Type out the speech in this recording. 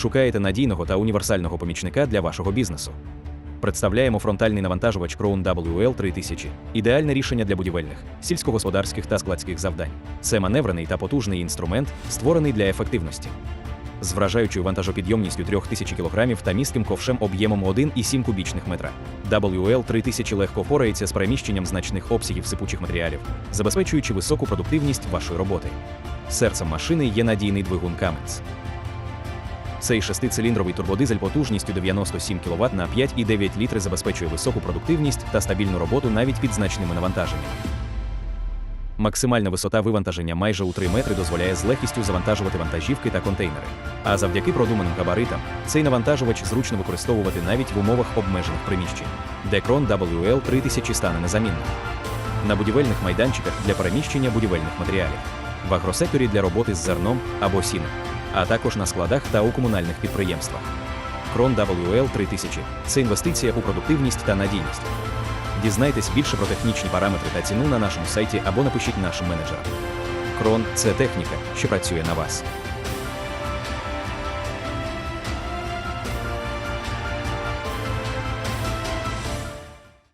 Шукаєте надійного та універсального помічника для вашого бізнесу. Представляємо фронтальний навантажувач Crown WL 3000 – ідеальне рішення для будівельних, сільськогосподарських та складських завдань. Це маневрений та потужний інструмент, створений для ефективності. З вражаючою вантажопідйомністю 3000 кг та містким ковшем об'ємом 1,7 кубічних метра. WL 3000 легко впорається з переміщенням значних обсягів сипучих матеріалів, забезпечуючи високу продуктивність вашої роботи. Серцем машини є надійний двигун Cummins. Цей шестициліндровий турбодизель потужністю 97 кВт на 5,9 літри забезпечує високу продуктивність та стабільну роботу навіть під значними навантаженнями. Максимальна висота вивантаження майже у 3 метри дозволяє з легкістю завантажувати вантажівки та контейнери. А завдяки продуманим габаритам цей навантажувач зручно використовувати навіть в умовах обмежених приміщень, де крон WL 3000 стане незамінним. На будівельних майданчиках для переміщення будівельних матеріалів, в агросекторі для роботи з зерном або сіном, а також на складах та у комунальних підприємствах. Крон WL 3000 – це інвестиція у продуктивність та надійність. Дізнайтесь більше про технічні параметри та ціну на нашому сайті або напишіть нашим менеджерам. Крон це техніка, що працює на вас.